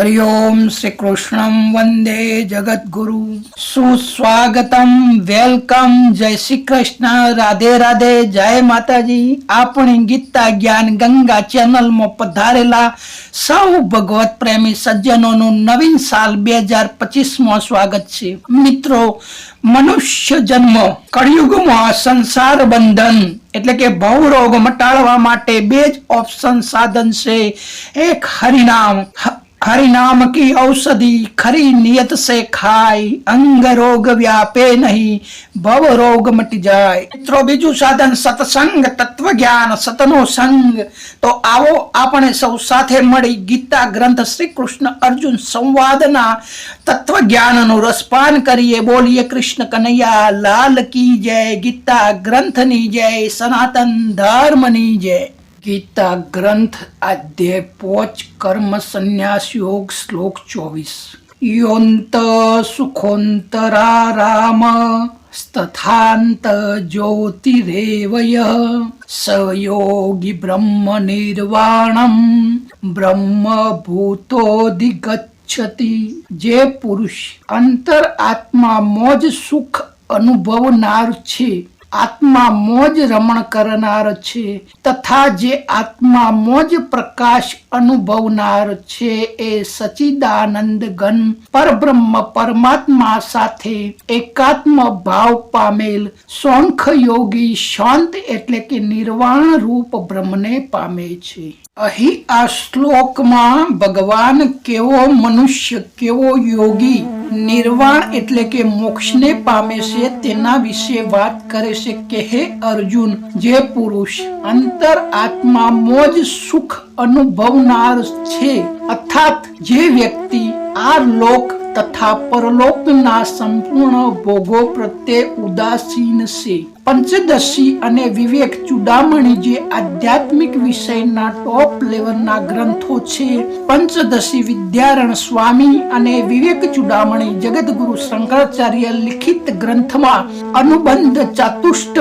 હરિઓમ શ્રી કૃષ્ણમ વંદે જગદગુરુ સુસ્વાગતમ વેલકમ જય શ્રી કૃષ્ણ રાધે રાધે જય માતાજી આપણી ગીતા જ્ઞાન ગંગા ચેનલમાં પધારેલા સૌ ભગવત પ્રેમી સજ્જનોનું નવીન સાલ બે હજાર પચીસમાં સ્વાગત છે મિત્રો મનુષ્ય જન્મ કળિયુગમાં સંસાર બંધન એટલે કે ભવરોગ મટાડવા માટે બે જ ઓપ્શન સાધન છે એક હરિનામ હરિનામ કી ઔષધિ ખરી નિયત સે ખાય અંગ રોગ વ્યાપે નહીં ભવ રોગ મટી જાય મિત્રો બીજું સાધન સત્સંગ તત્વ જ્ઞાન સતનો સંગ તો આવો આપણે સૌ સાથે મળી ગીતા ગ્રંથ શ્રી કૃષ્ણ અર્જુન સંવાદના તત્વ જ્ઞાનનું રસપાન કરીએ બોલીએ કૃષ્ણ કનૈયા લાલ કી જય ગીતા ગ્રંથની જય સનાતન ધર્મની જય ગીતા ગ્રંથ અધ્યાય પોચ, કર્મ સંન્યાસ યોગ, શ્લોક ચોવીસ. યોંત સુખોંતરા રામ સ્થાંત જ્યોતિરેવય સયોગી બ્રહ્મ નિર્વાણમ, બ્રહ્મ ભૂતોધિગચ્છતિ જે પુરુષ અંતર આત્મા મોજ સુખ અનુભવનાર છે આત્મા મોજ રમણ કરનાર છે, તથા જે આત્મા મોજ પ્રકાશ અનુભવનાર છે, એ સચિદાનંદ ઘન પરબ્રહ્મ પરમાત્મા સાથે એકાત્મ ભાવ પામેલ શોંખ યોગી શાંત એટલે કે નિર્વાણ રૂપ બ્રહ્મને પામે છે. અહીં આ શ્લોકમાં ભગવાન કેવો મનુષ્ય, કેવો યોગી, નિર્વાણ એટલે કે મોક્ષને પામે છે તેના વિશે વાત કરે છે કે હે અર્જુન, જે પુરુષ, અંતર આત્મા મોજ સુખ અનુભવનાર છે, અર્થાત જે વ્યક્તિ આ લોક તથા પરલોકના સંપૂર્ણ ભોગો પ્રત્યે ઉદાસીન છે. પંચદશી અને વિવેક ચુડામણી જે આધ્યાત્મિક વિષયના ટોપ લેવલના ગ્રંથો છે. પંચદશી વિદ્યારણ સ્વામી અને વિવેક ચુડામણી જગતગુરુ શંકરાચાર્ય લિખિત ગ્રંથમાં અનુબંધ ચાતુષ્ટ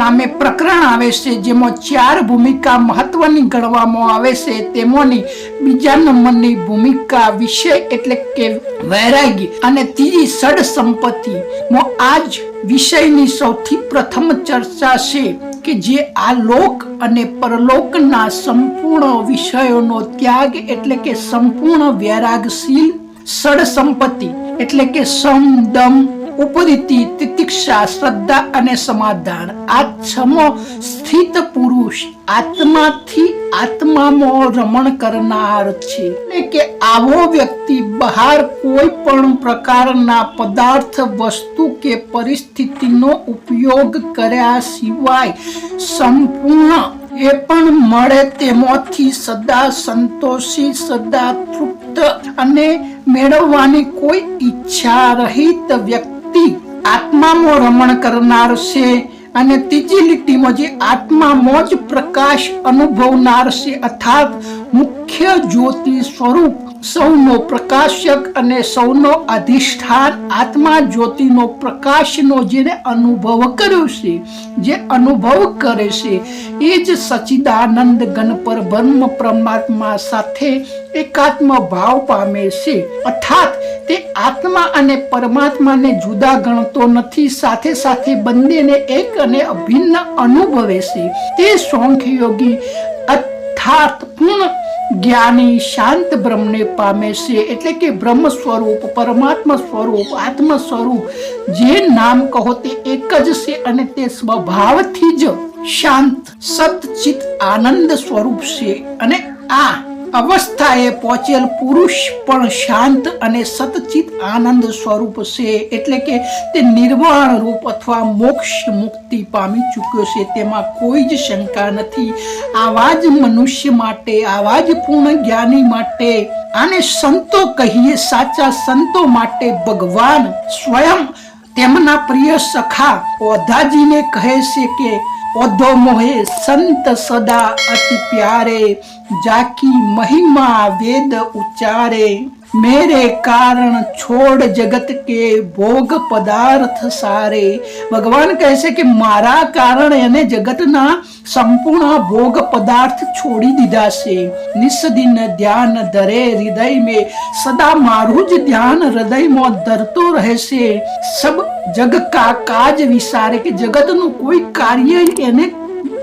નામે પ્રકરણ આવે છે, જેમાં ચાર ભૂમિકા મહત્વની ગણવામાં આવે છે. તેમાંની બીજા નંબરની ભૂમિકા વિષય એટલે કે વૈરાગી અને ત્રીજી સડ સંપત્તિ માં આ જ વિષયની સૌથી પ્રથમ ચર્ચા છે કે જે આ લોક અને પરલોકના સંપૂર્ણ વિષયોનો ત્યાગ એટલે કે સંપૂર્ણ વૈરાગશીલ સડ સંપત્તિ એટલે કે સમ દમ ઉપરીતિ તિતિક્ષા, શ્રદ્ધા અને સમાધાન. આ છમો સ્થિત પુરુષ આત્માથી આત્મામાં રમણ કરનાર છે. એટલે કે આવો વ્યક્તિ બહાર કોઈ પણ પ્રકારના પદાર્થ, વસ્તુ કે પરિસ્થિતિનો ઉપયોગ કર્યા સિવાય સંપૂર્ણ એ પણ મળે તેમાંથી સદા સંતોષી, સદા તૃપ્ત અને મેળવવાની કોઈ ઈચ્છા રહિત વ્યક્તિ આત્મામાં રમણ કરનાર છે અને ત્રીજી લીટીમાં જે આત્મામાં જ પ્રકાશ અનુભવનાર છે, અર્થાત મુખ્ય જ્યોતિ સ્વરૂપ સૌનો પ્રકાશક અને સૌનો અધિષ્ઠાન આત્મા જ્યોતિનો પ્રકાશનો જેને અનુભવ કર્યો છે, જે અનુભવ કરે છે, એ જ સચિદાનંદ ગણ પર બ્રહ્મ પરમાત્મા સાથે એકાત્મ ભાવ પામે છે. અર્થાત, તે આત્મા અને પરમાત્માને જુદા ગણતો નથી, સાથે સાથે બંનેને એક અને અભિન્ન અનુભવે છે. તે સોંખ યોગી અર્થાત પૂર્ણ જ્ઞાની શાંત બ્રહ્મને પામે છે. એટલે કે બ્રહ્મ સ્વરૂપ, પરમાત્મા સ્વરૂપ, આત્મ સ્વરૂપ, જે નામ કહો તે એક જ છે અને તે સ્વભાવથી જ શાંત સતચિત આનંદ સ્વરૂપ છે. અને આ અવસ્થાએ પહોંચેલ પુરુષ પણ શાંત અને સતચિત આનંદ સ્વરૂપ છે. એટલે કે તે નિર્વાણ રૂપ અથવા મોક્ષ મુક્તિ પામી ચૂક્યો છે. તેમાં કોઈ જ શંકા નથી. આવા જ મનુષ્ય માટે, આવા જ પૂર્ણ જ્ઞાની માટે, આને સંતો કહીએ સાચા સંતો માટે ભગવાન સ્વયં તેમના પ્રિય સખા ઓધાજીને કહે છે કે ઓધો મોહે સંત સદા અતિ પ્યારે જાકી મહિમા વેદ ઉચ્ચારે. मेरे कारण છોડ જગત કે ભોગ પદાર્થ સારે ભગવાન કહે છે કે મારા કારણે એને જગતના સંપૂર્ણ ભોગ પદાર્થ છોડી દીધા છે નિસ્દિન ધ્યાન ધરે હૃદય મેં સદા મારું જ ધ્યાન હૃદયમાં ધરતો રહેશે સબ જગ કા કાજ વિસારે કે જગતનું કોઈ કાર્ય એને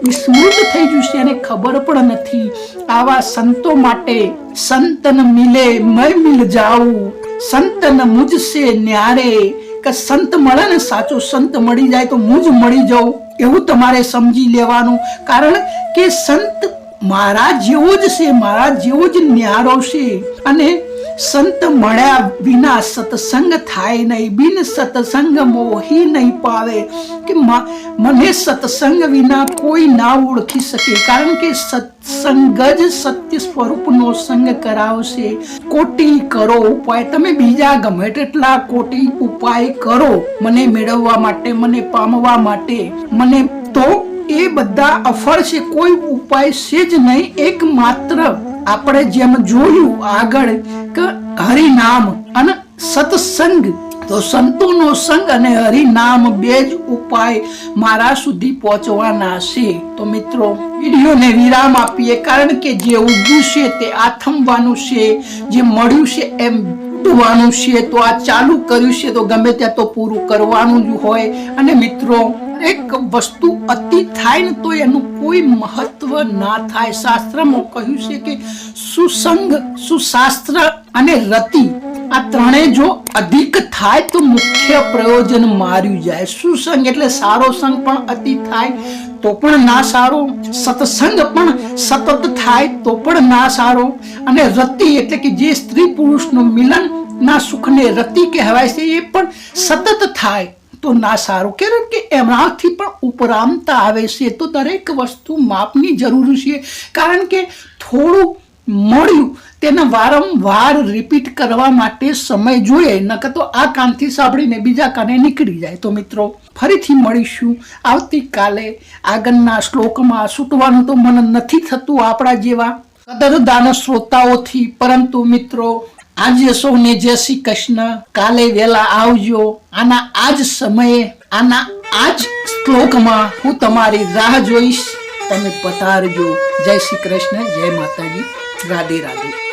વિસ્મૃત થઈ ગયું છે એને ખબર પણ નથી. આવા સંતો માટે સંતન મિલે મેં મિલ જાઉં, સંતન મુજસે ન્યારે. કે સંત મળે ને સાચો સંત મળી જાય તો મુજ મળી જાઉં. એવું તમારે સમજી લેવાનું. કારણ કે સંત મારા જેવો જ છે મારા જેવો જ ન્યારો છે. અને સંત મળ્યા વિના સત્સંગ થાય નહીં, બિન સત્સંગ મોહી નહીં પાવે. કે મને સત્સંગ વિના કોઈ ના ઓળખી શકે, કારણ કે સત્સંગ જ સત્ય સ્વરૂપનો સંગ કરાવશે. કોટી કરો ઉપાય, તમે બીજા ગમે તેટલા કોટી ઉપાય કરો, મને મેળવવા માટે, મને પામવા માટે. મને તો એ બધા અફળ છે, કોઈ ઉપાય છે જ નહીં, એકમાત્ર આપણે જેમ જોયું આગળ કે હરિનામ અને સત્સંગ, તો સંતોનો સંગ અને હરિનામ બે જ ઉપાય મારા સુધી પહોંચવાના છે. તો મિત્રો, વિડીયોને વિરામ આપીએ, કારણ કે જે ઉગ્યું છે તે આથમવાનું છે, જે મળ્યું છે એમ ડૂબવાનું છે, તો આ ચાલુ કર્યું છે, તો ગમે ત્યાં તો પૂરું કરવાનું જ હોય. અને મિત્રો, એક વસ્તુ અતિ થાય ને તો એનું કોઈ મહત્વ ના થાય. શાસ્ત્રમાં કહ્યું છે કે સુસંગ, સુશાસ્ત્ર અને રતિ આ ત્રણેય જો અધિક થાય તો મુખ્ય પ્રયોજન માર્યું જાય. સુસંગ એટલે સારો સંગ પણ અતિ થાય તો પણ ના સારો. સત્સંગ પણ સતત થાય તો પણ ના સારો. અને રતિ એટલે કે જે સ્ત્રી પુરુષનું મિલન ના સુખને રતિ કહેવાય છે એ પણ સતત થાય તો ના સારું. કારણ કે એમાંથી પણ ઉપરામતા આવે છે. તો દરેક વસ્તુ માપની જરૂર છે. કારણ કે થોડું મળ્યું તેને વારંવાર રિપીટ કરવા માટે સમય જોઈએ, નકર તો આ કાનથી સાંભળીને બીજા કાને નીકળી જાય. તો મિત્રો, ફરીથી મળીશું. આવતીકાલે આગળના શ્લોકમાં સૂટવાનું તો મન નથી થતું આપણા જેવા કદરદાન શ્રોતાઓથી. પરંતુ મિત્રો, આજે સૌને જય શ્રી કૃષ્ણ. કાલે વેલા આવજો. આના આ જ સમયે, આના આ જ શ્લોકમાં હું તમારી રાહ જોઈશ. તમે પધારજો. જય શ્રી કૃષ્ણ. જય માતાજી. રાધે રાધે.